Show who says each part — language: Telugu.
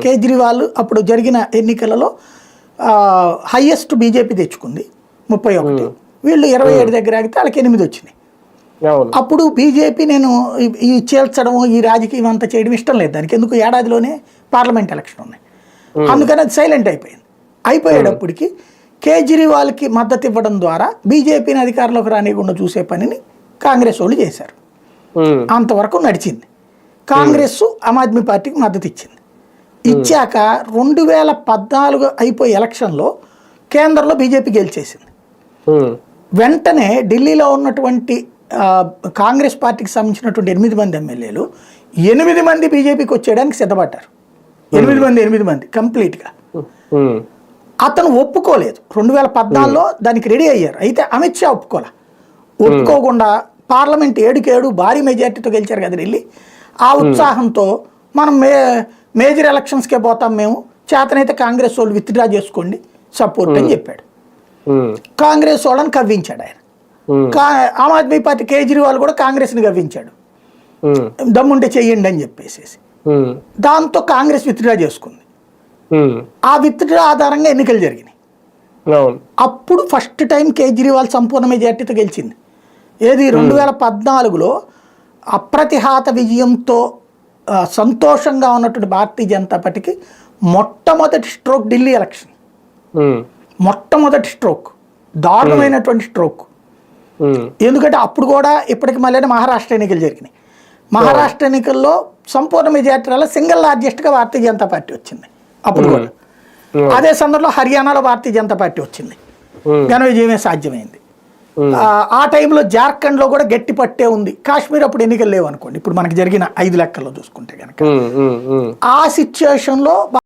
Speaker 1: కేజ్రీవాల్ అప్పుడు జరిగిన ఎన్నికలలో హైయెస్ట్ బీజేపీ తెచ్చుకుంది ముప్పై ఒకటి. వీళ్ళు ఇరవై ఏడు దగ్గర ఆగితే వాళ్ళకి ఎనిమిది వచ్చినాయి. అప్పుడు బీజేపీ నేను ఈ- చేల్చడం ఈ రాజకీయం అంతా చేయడం ఇష్టం లేదు. దానికి ఎందుకు ఏడాదిలోనే పార్లమెంట్ ఎలక్షన్ ఉన్నాయి. అందుకని అది సైలెంట్ అయిపోయింది. అయిపోయేటప్పటికి కేజ్రీవాల్కి మద్దతు ఇవ్వడం ద్వారా బీజేపీని అధికారంలోకి రానియకుండా చూసే పనిని కాంగ్రెస్ వాళ్ళు చేశారు. అంతవరకు నడిచింది. కాంగ్రెస్ ఆమ్ ఆద్మీ పార్టీకి మద్దతు ఇచ్చింది. ఇచ్చాక రెండు వేల పద్నాలుగు అయిపోయే ఎలక్షన్లో కేంద్రంలో బీజేపీ గెలిచేసింది. వెంటనే ఢిల్లీలో ఉన్నటువంటి కాంగ్రెస్ పార్టీకి సంబంధించినటువంటి ఎనిమిది మంది ఎమ్మెల్యేలు ఎనిమిది మంది బీజేపీకి వచ్చేయడానికి సిద్ధపడ్డారు. ఎనిమిది మంది ఎనిమిది మంది కంప్లీట్గా. అతను ఒప్పుకోలేదు. రెండు వేల పద్నాలుగులో దానికి రెడీ అయ్యారు. అయితే అమిత్ షా ఒప్పుకోలే? ఒప్పుకోకుండా పార్లమెంట్ ఏడుకి ఏడు భారీ మెజార్టీతో గెలిచారు కదా ఢిల్లీ. ఆ ఉత్సాహంతో మనం మే మేజర్ ఎలక్షన్స్కే పోతాం మేము. చేతనైతే కాంగ్రెస్ వాళ్ళు విత్డ్రా చేసుకోండి సపోర్ట్ అని చెప్పాడు. కాంగ్రెస్ వాళ్ళని కవ్వించాడు ఆయన. ఆమ్ ఆద్మీ పార్టీ కేజ్రీవాల్ కూడా కాంగ్రెస్ని కవ్వించాడు. దమ్ముంటే చెయ్యండి అని చెప్పేసి. దాంతో కాంగ్రెస్ విత్డ్రా చేసుకుంది. ఆ విత్డ్రా ఆధారంగా ఎన్నికలు జరిగినాయి. అప్పుడు ఫస్ట్ టైం కేజ్రీవాల్ సంపూర్ణ మెజార్టీతో గెలిచింది. ఏది రెండు వేల పద్నాలుగులో అప్రతిహాత విజయంతో సంతోషంగా ఉన్నటువంటి భారతీయ జనతా పార్టీకి మొట్టమొదటి స్ట్రోక్ ఢిల్లీ ఎలక్షన్. మొట్టమొదటి స్ట్రోక్ దారుణమైనటువంటి స్ట్రోక్. ఎందుకంటే అప్పుడు కూడా ఇప్పటికి మళ్ళీ మహారాష్ట్ర ఎన్నికలు జరిగినాయి మహారాష్ట్ర ఎన్నికల్లో సంపూర్ణ మెజార్టీలలో సింగిల్ లార్జెస్ట్గా భారతీయ జనతా పార్టీ వచ్చింది అప్పుడు కూడా. అదే సందర్భంలో హర్యానాలో భారతీయ జనతా పార్టీ వచ్చింది. ఘన విజయమే సాధ్యమైంది. ఆ, ఆ టైంలో జార్ఖండ్లో కూడా గట్టి పట్టే ఉంది. కాశ్మీర్ అప్పుడు ఎన్నికలు లేవు అనుకోండి ఇప్పుడు మనకి జరిగిన ఐదు లెక్కల్లో చూసుకుంటే కనుక. ఆ సిచ్యుయేషన్లో